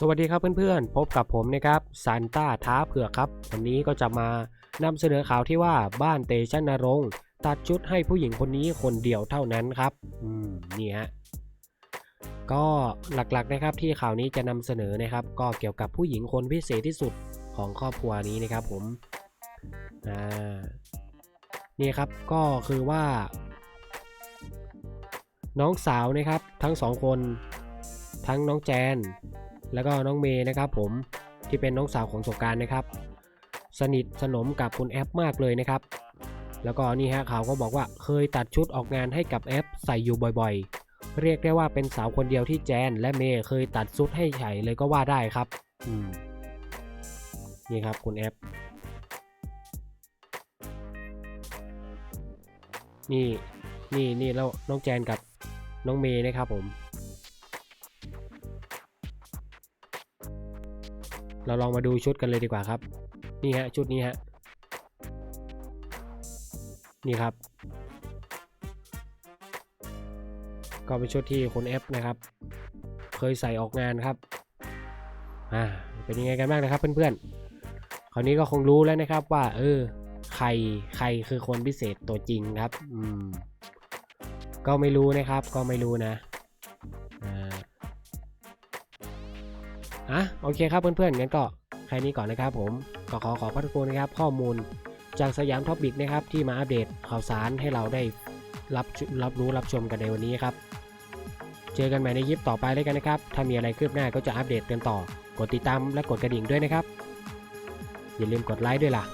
สวัสดีครับเพื่อนๆ พบกับผมนะครับซานต้าท้าเผือกครับ วันนี้ก็จะมานำเสนอข่าวที่ว่าบ้านเตชันนรงตัดชุดให้ผู้หญิงคนนี้คนเดียวเท่านั้นครับ อืมนี่ฮะก็หลักๆนะครับที่ข่าวนี้จะนำเสนอนะครับ ก็เกี่ยวกับผู้หญิงคนพิเศษที่สุดของครอบครัวนี้นะครับผมอ่านี่ครับก็คือว่า น้องสาวนะครับทั้งสองคนทั้งน้องแจน แล้วก็น้องเมย์นะครับผมที่เป็นน้องสาวของสงการนะครับ สนิทสนมกับคุณแอปมากเลยนะครับ แล้วก็นี่ฮะเขาก็บอกว่าเคยตัดชุดออกงานให้กับแอปใส่อยู่บ่อยๆ เรียกได้ว่าเป็นสาวคนเดียวที่แจน และเมย์เคยตัดชุดให้ใส่เลยก็ว่าได้ครับอืมนี่ครับคุณแอปนี่นี่นี่แล้วน้องแจนกับน้องเมย์นะครับผม เราลองมาดูชุดกันเลยดีกว่าครับ นี่ฮะชุดนี้ฮะ นี่ครับ ก็เป็นชุดที่คุณเอฟนะครับ เคยใส่ออกงานครับ อ่า เป็นยังไงกันบ้างนะครับเพื่อนๆ คราวนี้ก็คงรู้แล้วนะครับว่า เออ ใคร ใครคือคนพิเศษตัวจริงครับ อืม ก็ไม่รู้นะครับ ก็ไม่รู้นะ อะโอเคครับเพื่อนๆงั้นก็แค่นี้ก่อนนะครับผมก็ขอขอบพระคุณนะครับ ข้อมูลจากสยามท็อปบิกนะครับที่มาอัปเดตข่าวสารให้เราได้รับรับรู้รับชมกันในวันนี้ครับ เจอกันใหม่ในยิปต่อไปเลยกันนะครับ ถ้ามีอะไรคืบหน้าก็จะอัปเดตกันต่อ กดติดตามและกดกระดิ่งด้วยนะครับ อย่าลืมกดไลค์ด้วยล่ะ